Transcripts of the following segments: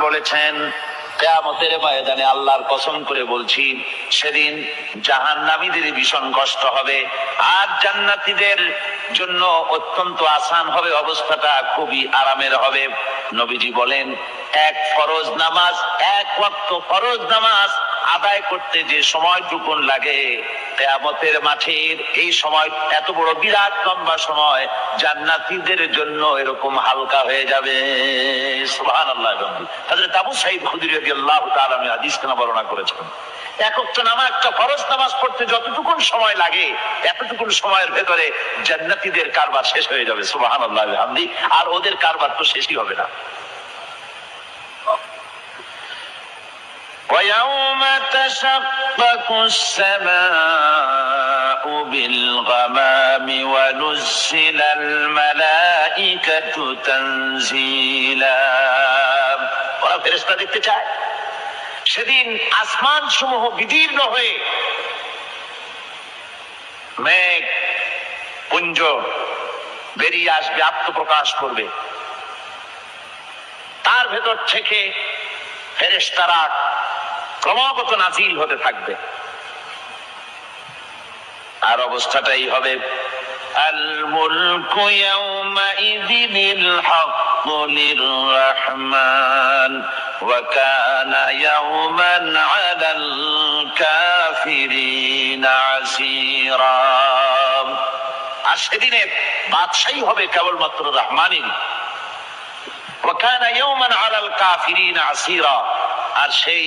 বলেছেন ময়দানে আল্লাহর কসম করে বলছি, সেদিন জাহান্নামীদের ভীষণ কষ্ট হবে আর জান্নাতীদের জন্য অত্যন্ত আসান হবে, অবস্থাটা খুবই আরামের হবে। নবীজি বলেন, এক ফরজ নামাজ, এক ওয়াক্ত ফরজ নামাজ আদায় করতে যে সময়টুকুন লাগে কেয়ামতের মাঠের এই সময়, এত বড় বিরাট লম্বা সময়, জান্নাতীদের জন্য এরকম হালকা হয়ে যাবে। সুবহানাল্লাহ হযরত আবু সাঈদ খুদরি হাদিস বর্ণনা একটা ফরজ নামাজ পড়তে যতটুকুন সময় লাগে, এতটুকুন সময়ের ভেতরে জান্নাতীদের কারবার শেষ হয়ে যাবে। হামদি। আর ওদের কারবার তো শেষই হবে না। ويوم تشقق السماء بالغمام ونزل الملائكة تنزيلا ওরা ফেরেশতা দেখতে চায় সেদিন আসমান সমূহ বিদীর্ণ হয়ে মেঘ পুঞ্জ বেরিয়ে আসবে আত্মপ্রকাশ করবে তার ভেতর থেকে ফেরেশতারা ক্রমাগত নাজিল হতে থাকবে। আর অবস্থাটাই হবে আল মুলকু ইয়াউমাইযিনিল হাক্কু লিররহমান, ওয়া কানা ইয়াওমান আলাল আর সেদিনে বাদশাহী হবে কেবলমাত্র রহমানিন আর সেই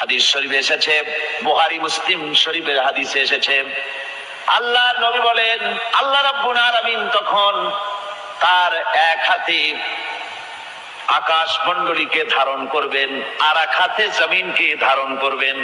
হাদিস শরীফে এসেছে, বুহারি মুসলিম শরীফের হাদিসে এসেছে। আল্লাহ নবী বলেন, আল্লাহ রাব্বুল আলামিন তখন তার এক হাতে আকাশ মণ্ডলীকে ধারণ করবেন আর এক হাতে জমিনকে ধারণ করবেন।